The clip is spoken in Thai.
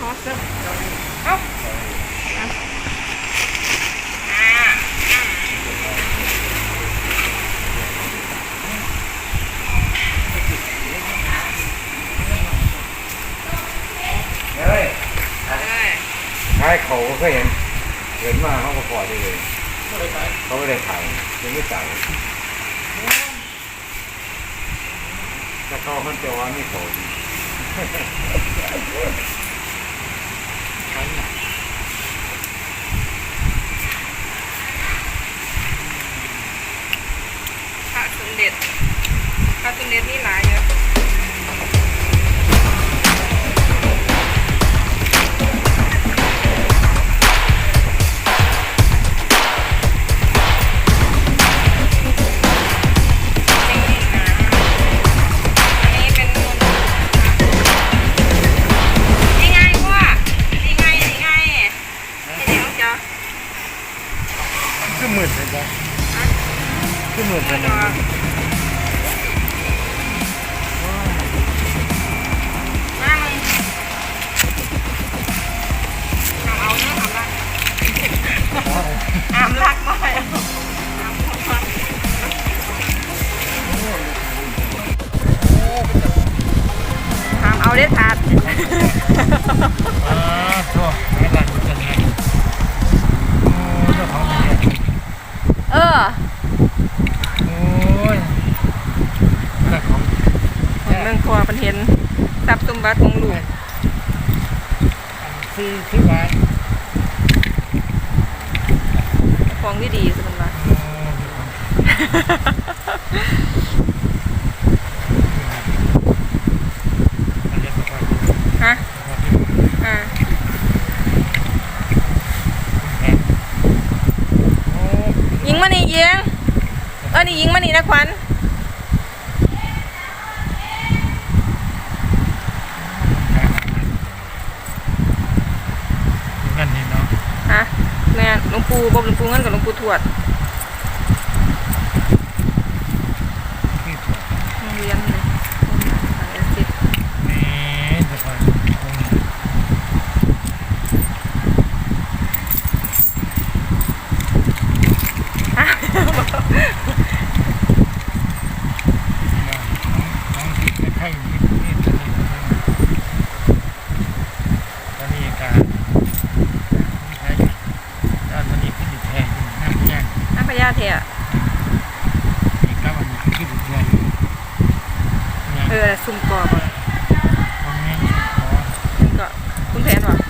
คะเอ้าอะอ่าเฮ้ยเอ้ยเขาก็เคยเห็น เห็นมาเขาก็ปล่อยได้เลยเขาไม่ได้ถ่ายยังไม่จ่ายถ้าเขาเขาจะว่านี่เขาดี พระสมเด็จพระสมเด็จนี่หลาย เองเนี่ยเอโอ้ยเจ้าของเรื่องครัวเป็นเห็นทรัพย์สมบัติของลูกซื้อซื้อไว้ของที่ดีสมบัติ โอ้อันนี้ก็พอดี ฮะ พอดี อ่า แพงโอ้ ยิงมานี่ยิงเออ นี่ยิงมานี่นะขวัญเงินนี่เนาะฮะแม่หลวงปู่บอกหลวงปู่เงินกับหลวงปู่ทวดที่ถั่วโรงเรียนเลยหาสิบนี่จะคอยองค์น้องที่ไม่ใช่นี่นี่ตัวนี้ตัวนี้การไม่ใช่แล้วตัวนี้ขึ้นอยู่แทนน้ำแย่ง น้าพญาเถอะ อีก แล้วอันนี้ขึ้นอยู่แทนเนี่ยเออซุ่มกรอบอะตรงนี้ขอก็คุณแผนวะจะ